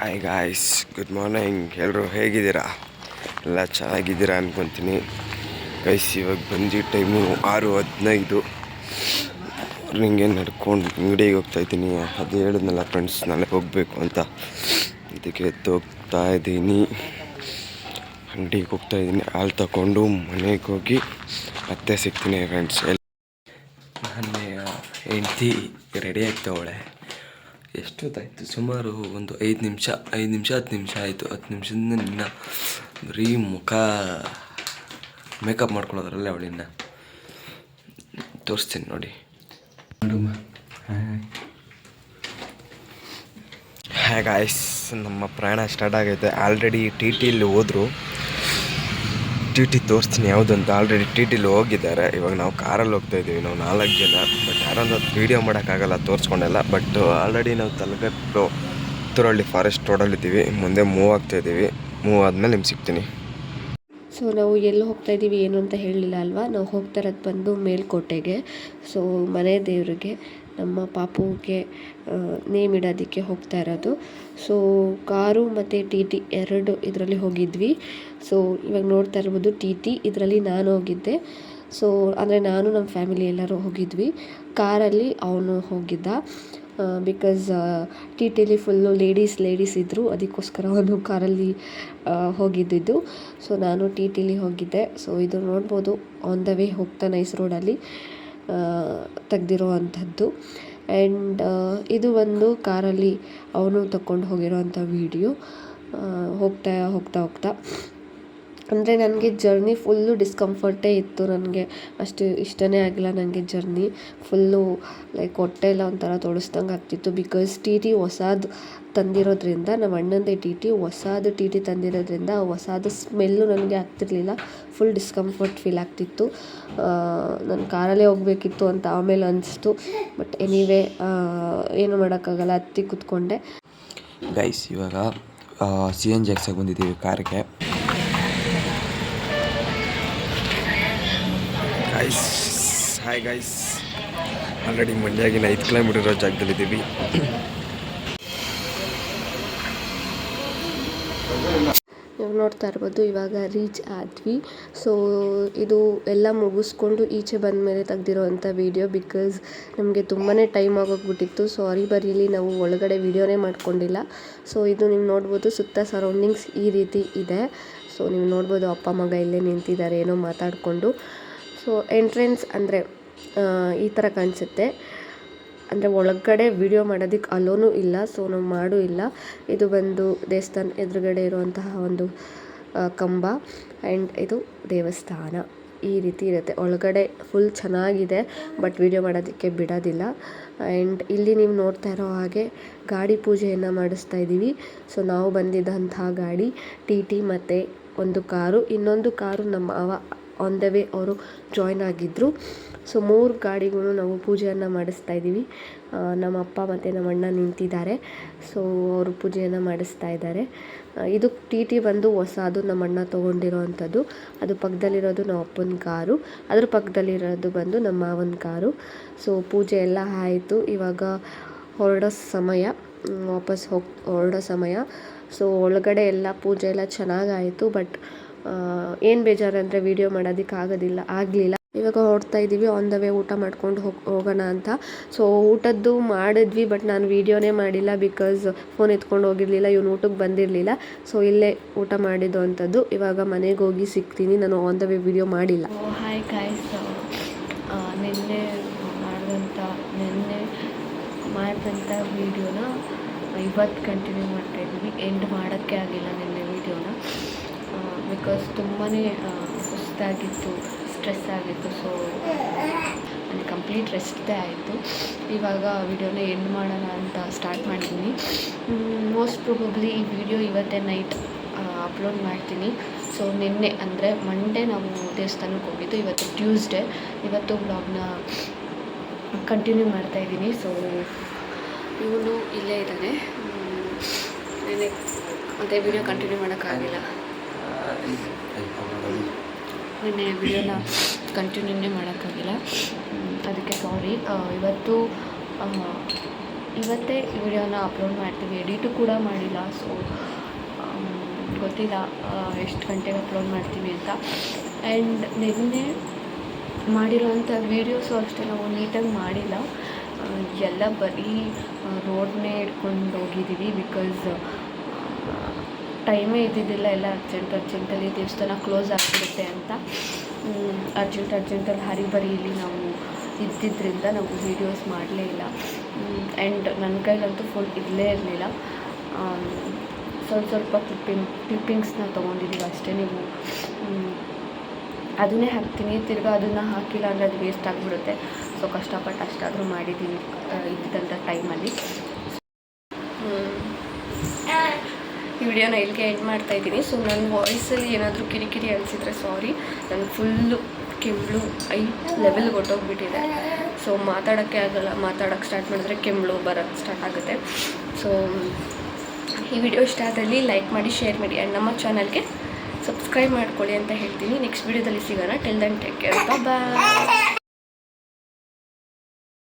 Hi guys good morning ಎಲ್ಲರೂ ಹೇಗಿದ್ದೀರಾ? ಎಲ್ಲ ಚೆನ್ನಾಗಿದ್ದೀರಾ ಅನ್ಕೊತೀನಿ. ಗೈಸ್ ಇವಾಗ ಬಂದು ಟೈಮು ಆರು ಹದಿನೈದು. ಹಿಂಗೆ ನಡ್ಕೊಂಡು ಅಂಗಡಿಗೆ ಹೋಗ್ತಾ ಇದ್ದೀನಿ. ಅದು ಹೇಳಿದ್ನಲ್ಲ ಫ್ರೆಂಡ್ಸ್ ನಾಳೆ ಹೋಗಬೇಕು ಅಂತ. ಇದಕ್ಕೆ ಎದ್ದು ಹೋಗ್ತಾ ಇದ್ದೀನಿ. ಅಂಗಡಿಗೆ ಹೋಗ್ತಾ ಇದ್ದೀನಿ. ಹಾಲು ತಗೊಂಡು ಮನೆಗೆ ಹೋಗಿ ಮತ್ತೆ ಸಿಗ್ತೀನಿ ಫ್ರೆಂಡ್ಸ್ ನನ್ನ ಹೆಂಡ್ತಿ ರೆಡಿ ಆಗ್ತಾವಳೆ ಎಷ್ಟೊತ್ತಾಯಿತು? ಸುಮಾರು ಒಂದು ಐದು ನಿಮಿಷ ಐದು ನಿಮಿಷ, ಹತ್ತು ನಿಮಿಷ ಆಯಿತು. ಹತ್ತು ನಿಮಿಷದಿಂದ ನಿನ್ನ ಬರೀ ಮುಖ ಮೇಕಪ್ ಮಾಡ್ಕೊಳ್ಳೋದ್ರಲ್ಲೇ ಅವಳಿನ್ನ. ತೋರಿಸ್ತೀನಿ ನೋಡಿ. ಹಾಗೆ ಗಾಯ್ಸ್ ನಮ್ಮ ಪ್ರಯಾಣ ಸ್ಟಾರ್ಟ್ ಆಗೈತೆ. ಆಲ್ರೆಡಿ ಟಿ ಟಿಲಿ ಹೋದ್ರು. ಟಿ ಟಿ ತೋರಿಸ್ತೀನಿ. ಯಾವುದಂತ ಆಲ್ರೆಡಿ ಟಿ ಟಿಲಿ ಹೋಗಿದ್ದಾರೆ. ಇವಾಗ ನಾವು ಕಾರಲ್ಲಿ ಹೋಗ್ತಾ ಇದ್ದೀವಿ. ನಾವು ನಾಲ್ಕು ಜನ. ಬಟ್ ಯಾರೊಂದು ವೀಡಿಯೋ ಮಾಡೋಕ್ಕಾಗಲ್ಲ ತೋರಿಸ್ಕೊಂಡೆಲ್ಲ. ಬಟ್ ಆಲ್ರೆಡಿ ನಾವು ತಲಗಟ್ಟು ತುರಳ್ಳಿ ಫಾರೆಸ್ಟ್ ರೋಡಲ್ಲಿದ್ದೀವಿ ಮುಂದೆ ಮೂವ್ ಆಗ್ತಾ ಇದ್ದೀವಿ. ಮೂವ್ ಆದಮೇಲೆ ನಿಮ್ಗೆ ಸಿಗ್ತೀನಿ. ಸೊ ನಾವು ಎಲ್ಲಿ ಹೋಗ್ತಾ ಇದ್ದೀವಿ ಏನು ಅಂತ ಹೇಳಲಿಲ್ಲ ಅಲ್ವಾ? ನಾವು ಹೋಗ್ತಾ ಇರೋದು ಬಂದು ಮೇಲ್ಕೋಟೆಗೆ. ಸೊ ಮನೆ ದೇವರಿಗೆ. ನಮ್ಮ ಪಾಪುಗೆ ನೇಮ್ ಇಡೋದಕ್ಕೆ ಹೋಗ್ತಾ ಇರೋದು. ಸೊ ಕಾರು ಮತ್ತು ಟಿ ಟಿ ಎರಡು ಇದರಲ್ಲಿ ಹೋಗಿದ್ವಿ. ಸೊ ಇವಾಗ ನೋಡ್ತಾ ಇರ್ಬೋದು ಟಿ ಟಿ ಇದರಲ್ಲಿ ನಾನು ಹೋಗಿದ್ದೆ. ಸೊ ಅಂದರೆ ನಾನು ನಮ್ಮ ಫ್ಯಾಮಿಲಿ ಎಲ್ಲರೂ ಹೋಗಿದ್ವಿ. ಕಾರಲ್ಲಿ ಅವನು ಹೋಗಿದ್ದ. ಬಿಕಾಸ್ ಟಿ ಟಿಲಿ ಫುಲ್ಲು ಲೇಡೀಸ್ ಲೇಡೀಸ್ ಇದ್ದರು ಅದಕ್ಕೋಸ್ಕರ ಅವನು ಕಾರಲ್ಲಿ ಹೋಗಿದ್ದಿದ್ದು. ಸೊ ನಾನು ಟಿ ಟಿಲಿ ಹೋಗಿದ್ದೆ. ಸೊ ಇದು ನೋಡ್ಬೋದು ಆನ್ ದ ವೇ ಹೋಗ್ತಾ ನೈಸ್ ರೋಡಲ್ಲಿ. ತೆಗ್ದಿರೋ ಅಂಥದ್ದು ಆ್ಯಂಡ್ ಇದು ಒಂದು ಕಾರಲ್ಲಿ ಅವನು ತಕೊಂಡು ಹೋಗಿರೋ ಅಂಥ ವೀಡಿಯೋ ಹೋಗ್ತಾ ಹೋಗ್ತಾ ಹೋಗ್ತಾ. ಅಂದರೆ ನನಗೆ ಜರ್ನಿ ಫುಲ್ಲು ಡಿಸ್ಕಂಫರ್ಟೇ ಇತ್ತು ನನಗೆ. ಅಷ್ಟು ಇಷ್ಟನೇ ಆಗಿಲ್ಲ ನನಗೆ ಜರ್ನಿ ಫುಲ್ಲು ಲೈಕ್ ಹೊಟ್ಟೆ ಎಲ್ಲ ಒಂಥರ ತೊಳಸ್ದಂಗೆ ಆಗ್ತಿತ್ತು ಬಿಕಾಸ್ ಟಿ ಟಿ ಹೊಸದು ತಂದಿರೋದ್ರಿಂದ ನಮ್ಮ ಅಣ್ಣಂದೆ ಟಿ ಟಿ ಹೊಸದು ಟಿ ಟಿ ತಂದಿರೋದ್ರಿಂದ ಆ ಹೊಸಾದು ಸ್ಮೆಲ್ಲು ನನಗೆ ಆಗ್ತಿರ್ಲಿಲ್ಲ. ಫುಲ್ ಡಿಸ್ಕಂಫರ್ಟ್ ಫೀಲ್ ಆಗ್ತಿತ್ತು. ನಾನು ಕಾರಲ್ಲೇ ಹೋಗಬೇಕಿತ್ತು ಅಂತ ಆಮೇಲೆ ಅನಿಸ್ತು. ಬಟ್ ಎನಿವೇ ಏನು ಮಾಡೋಕ್ಕಾಗಲ್ಲ ಹತ್ತಿ ಕೂತ್ಕೊಂಡೆ. ಗೈಸ್ ಇವಾಗ ಸಿ ಎನ್ ಜಿ ಬಂದಿದ್ದೀವಿ ಕಾರ್ಗೆ. ಗೈಸ್ ಹಾಯ್ ಗೈಸ್ ಆಲ್ರೆಡಿ ಮಂಡ್ಯಾಗಿನ ಐದು ಕಿಲೋಮೀಟರ್ ಇರೋ ಜಾಗದಲ್ಲಿದ್ದೀವಿ ನೀವು ನೋಡ್ತಾ ಇರ್ಬೋದು, ಇವಾಗ ರೀಚ್ ಆದ್ವಿ. ಸೊ ಇದು ಎಲ್ಲ ಮುಗಿಸ್ಕೊಂಡು ಈಚೆ ಬಂದ ಮೇಲೆ ತೆಗ್ದಿರೋವಂಥ ವೀಡಿಯೋ ಬಿಕಾಸ್ ನಮಗೆ ತುಂಬಾ ಟೈಮ್ ಆಗೋಗ್ಬಿಟ್ಟಿತ್ತು. ಸಾರಿ ಬರೀಲಿ ನಾವು ಒಳಗಡೆ ವೀಡಿಯೋನೇ ಮಾಡ್ಕೊಂಡಿಲ್ಲ. ಸೊ ಇದು ನೀವು ನೋಡ್ಬೋದು ಸುತ್ತ ಸರೌಂಡಿಂಗ್ಸ್ ಈ ರೀತಿ ಇದೆ. ಸೊ ನೀವು ನೋಡ್ಬೋದು ಅಪ್ಪ, ಮಗ ಇಲ್ಲೇ ನಿಂತಿದ್ದಾರೆ, ಏನೋ ಮಾತಾಡಿಕೊಂಡು. ಸೊ ಎಂಟ್ರೆನ್ಸ್ ಅಂದರೆ ಈ ಥರ ಕಾಣಿಸುತ್ತೆ. ಅಂದರೆ ಒಳಗಡೆ ವಿಡಿಯೋ ಮಾಡೋದಕ್ಕೆ ಅಲೋನೂ ಇಲ್ಲ ಸೊ ನಾವು ಮಾಡೂ ಇಲ್ಲ. ಇದು ಬಂದು ದೇವಸ್ಥಾನ ಎದುರುಗಡೆ ಇರುವಂತಹ ಒಂದು ಕಂಬ ಆ್ಯಂಡ್ ಇದು ದೇವಸ್ಥಾನ. ಈ ರೀತಿ ಇರುತ್ತೆ. ಒಳಗಡೆ ಫುಲ್ ಚೆನ್ನಾಗಿದೆ ಬಟ್ ವಿಡಿಯೋ ಮಾಡೋದಕ್ಕೆ ಬಿಡೋದಿಲ್ಲ. ಆ್ಯಂಡ್ ಇಲ್ಲಿ ನೀವು ನೋಡ್ತಾ ಇರೋ ಹಾಗೆ ಗಾಡಿ ಪೂಜೆಯನ್ನು ಮಾಡಿಸ್ತಾ ಇದ್ದೀವಿ ಸೊ ನಾವು ಬಂದಿದ್ದಂತಹ ಗಾಡಿ ಟಿ ಟಿ ಮತ್ತು ಒಂದು ಕಾರು. ಇನ್ನೊಂದು ಕಾರು ನಮ್ಮ ಮಾವ ಆನ್ ದ ವೇ ಅವರು ಜಾಯ್ನ್ ಆಗಿದ್ದರು ಸೊ ಮೂರು ಗಾಡಿಗಳು ನಾವು ಪೂಜೆಯನ್ನು ಮಾಡಿಸ್ತಾ ಇದ್ದೀವಿ. ನಮ್ಮ ಅಪ್ಪ ಮತ್ತು ನಮ್ಮ ಅಣ್ಣ ನಿಂತಿದ್ದಾರೆ. ಸೊ ಅವರು ಪೂಜೆಯನ್ನು ಮಾಡಿಸ್ತಾ ಇದ್ದಾರೆ. ಇದು ಟಿ ಟಿ ಬಂದು ಹೊಸದು ನಮ್ಮ ಅಣ್ಣ ತೊಗೊಂಡಿರೋ ಅಂಥದ್ದು ಅದು ಪಕ್ಕದಲ್ಲಿರೋದು ನಮ್ಮ ಅಪ್ಪನ ಕಾರು. ಅದ್ರ ಪಕ್ಕದಲ್ಲಿರೋದು ಬಂದು ನಮ್ಮ ಮಾವನ ಕಾರು. ಸೊ ಪೂಜೆ ಎಲ್ಲ ಆಯಿತು. ಇವಾಗ ಹೊರಡೋ ಸಮಯ. ವಾಪಸ್ ಹೋಗಿ, ಹೊರಡೋ ಸಮಯ. ಸೊ ಒಳಗಡೆ ಎಲ್ಲ ಪೂಜೆ ಎಲ್ಲ ಚೆನ್ನಾಗಾಯಿತು ಬಟ್ ಏನು ಬೇಜಾರು ಅಂದರೆ ವೀಡಿಯೋ ಮಾಡೋದಕ್ಕೆ ಆಗೋದಿಲ್ಲ, ಆಗಲಿಲ್ಲ. ಇವಾಗ ಹೊರಡ್ತಾ ಇದ್ದೀವಿ ಆನ್ ದ ವೇ ಊಟ ಮಾಡ್ಕೊಂಡು ಹೋಗಿ, ಹೋಗೋಣ ಅಂತ. ಸೊ ಊಟದ್ದು ಮಾಡಿದ್ವಿ ಬಟ್ ನಾನು ವೀಡಿಯೋನೇ ಮಾಡಿಲ್ಲ ಬಿಕಾಸ್ ಫೋನ್ ಎತ್ಕೊಂಡು ಹೋಗಿರಲಿಲ್ಲ, ಇವನು ಊಟಕ್ಕೆ ಬಂದಿರಲಿಲ್ಲ. ಸೊ ಇಲ್ಲೇ ಊಟ ಮಾಡಿದ್ದು ಅಂಥದ್ದು ಇವಾಗ ಮನೆಗೆ ಹೋಗಿ ಸಿಗ್ತೀನಿ, ನಾನು ಆನ್ ದ ವೇ ವೀಡಿಯೋ ಮಾಡಿಲ್ಲ. ಹಾಯ್ ಗಾಯ್ಸ್ ನಿನ್ನೆ ಮಾಡಿದಂಥ ನಿನ್ನೆ ಮಾಡಿದಂಥ ವೀಡಿಯೋನ ಇವತ್ತು ಕಂಟಿನ್ಯೂ ಮಾಡ್ತಾ ಇದ್ದೀವಿ ಎಂಡ್ ಮಾಡೋಕ್ಕೆ ಆಗಿಲ್ಲ ನಿನ್ನೆ ವೀಡಿಯೋನ ಬಿಕಾಸ್ ತುಂಬಾ ಸುಸ್ತಾಗಿತ್ತು ಸ್ಟ್ರೆಸ್ ಆಗಿತ್ತು ಸೊ ನನಗೆ ಕಂಪ್ಲೀಟ್ ರೆಸ್ಟೇ ಆಯಿತು. ಇವಾಗ ವಿಡಿಯೋನ ಎಂಡ್ ಮಾಡೋಣ ಅಂತ ಸ್ಟಾರ್ಟ್ ಮಾಡಿದ್ದೀನಿ ಮೋಸ್ಟ್ ಪ್ರೊಬಬ್ಲಿ ಈ ವಿಡಿಯೋ ಇವತ್ತೇ ನೈಟ್ ಅಪ್ಲೋಡ್ ಮಾಡ್ತೀನಿ. ಸೊ ನಿನ್ನೆ, ಅಂದರೆ ಮಂಡೇ ನಾವು ದೇವಸ್ಥಾನಕ್ಕೆ ಹೋಗಿದ್ದು, ಇವತ್ತು ಟ್ಯೂಸ್ಡೇ ಇವತ್ತು ಬ್ಲಾಗ್ನ ಕಂಟಿನ್ಯೂ ಮಾಡ್ತಾ ಇದ್ದೀನಿ. ಸೊ ಇವನು ಇಲ್ಲೇ ಇದ್ದಾನೆ. ನೆನ್ನೆ ಅದೇ ವಿಡಿಯೋ ಕಂಟಿನ್ಯೂ ಮಾಡೋಕ್ಕಾಗಿಲ್ಲ. ನಿನ್ನೆ ವಿಡಿಯೋನ ಕಂಟಿನ್ಯೂನೇ ಮಾಡೋಕ್ಕಾಗಿಲ್ಲ. ಅದಕ್ಕೆ ಸಾರಿ ಇವತ್ತು ಇವತ್ತೇ ವಿಡಿಯೋನ ಅಪ್ಲೋಡ್ ಮಾಡ್ತೀವಿ. ಎಡಿಟು ಕೂಡ ಮಾಡಿಲ್ಲ. ಸೊ ಗೊತ್ತಿಲ್ಲ ಎಷ್ಟು ಗಂಟೆಗೆ ಅಪ್ಲೋಡ್ ಮಾಡ್ತೀವಿ ಅಂತ. ಆ್ಯಂಡ್ ನಿನ್ನೆ ಮಾಡಿರೋವಂಥ ವೀಡಿಯೋಸು ಅಷ್ಟೇ ನಾವು ನೀಟಾಗಿ ಮಾಡಿಲ್ಲ. ಎಲ್ಲ ಬರೀ ರೋಡ್ನೇ ಹಿಡ್ಕೊಂಡು ಹೋಗಿದ್ದೀವಿ ಬಿಕಾಸ್ ಟೈಮೇ ಇದ್ದಿದ್ದಿಲ್ಲ, ಎಲ್ಲ ಅರ್ಜೆಂಟ್ ಅರ್ಜೆಂಟಲ್ಲಿ ದೇವಸ್ಥಾನ ಕ್ಲೋಸ್ ಆಗಿಬಿಡುತ್ತೆ ಅಂತ. ಅರ್ಜೆಂಟ್ ಅರ್ಜೆಂಟಲ್ಲಿ ಹರಿಬರಿಯಲ್ಲಿ ನಾವು ಇದ್ದಿದ್ದರಿಂದ ನಾವು ವೀಡಿಯೋಸ್ ಮಾಡಲೇ ಇಲ್ಲ. ಆ್ಯಂಡ್ ನನ್ನ ಕೈಲಂತೂ ಫುಲ್ ಇರಲೇ ಇರಲಿಲ್ಲ. ಸ್ವಲ್ಪ ಸ್ವಲ್ಪ ಕ್ಲಿಪ್ಪಿಂಗ್ ಕ್ಲಿಪ್ಪಿಂಗ್ಸ್ನ ತೊಗೊಂಡಿದ್ದೀವಿ ಅಷ್ಟೇ ನೀವು. ಅದನ್ನೇ ಹಾಕ್ತೀನಿ. ತಿರ್ಗಾ ಅದನ್ನು ಹಾಕಿಲ್ಲ ಅಂದರೆ ಅದು ವೇಸ್ಟ್ ಆಗಿಬಿಡುತ್ತೆ. ಸೊ ಕಷ್ಟಪಟ್ಟು ಅಷ್ಟಾದರೂ ಮಾಡಿದ್ದೀನಿ ಇದ್ದಿದ್ದಂಥ ಟೈಮಲ್ಲಿ ಈ ವಿಡಿಯೋನ ಇಲ್ಲಿಗೆ ಎಂಡ್ ಮಾಡ್ತಾ ಇದ್ದೀನಿ. ಸೊ ನನ್ನ ವಾಯ್ಸಲ್ಲಿ ಏನಾದರೂ ಕಿರಿಕಿರಿ ಅನಿಸಿದ್ರೆ ಸಾರಿ ನನಗೆ ಫುಲ್ಲು ಕೆಮ್ಮಳು ಐ ಲೆವೆಲ್ ಹೊಟ್ಟೋಗ್ಬಿಟ್ಟಿದೆ ಸೊ ಮಾತಾಡೋಕ್ಕೆ ಆಗಲ್ಲ. ಮಾತಾಡೋಕ್ಕೆ ಸ್ಟಾರ್ಟ್ ಮಾಡಿದ್ರೆ ಕೆಮ್ಮಳು ಬರೋಕ್ಕೆ ಸ್ಟಾರ್ಟ್ ಆಗುತ್ತೆ. ಸೊ ಈ ವಿಡಿಯೋ ಇಷ್ಟ ಆದಲ್ಲಿ ಲೈಕ್ ಮಾಡಿ ಶೇರ್ ಮಾಡಿ ಆ್ಯಂಡ್ ನಮ್ಮ ಚಾನಲ್ಗೆ ಸಬ್ಸ್ಕ್ರೈಬ್ ಮಾಡ್ಕೊಳ್ಳಿ ಅಂತ ಹೇಳ್ತೀನಿ. ನೆಕ್ಸ್ಟ್ ವಿಡಿಯೋದಲ್ಲಿ ಸಿಗೋಣ. Till then take care bye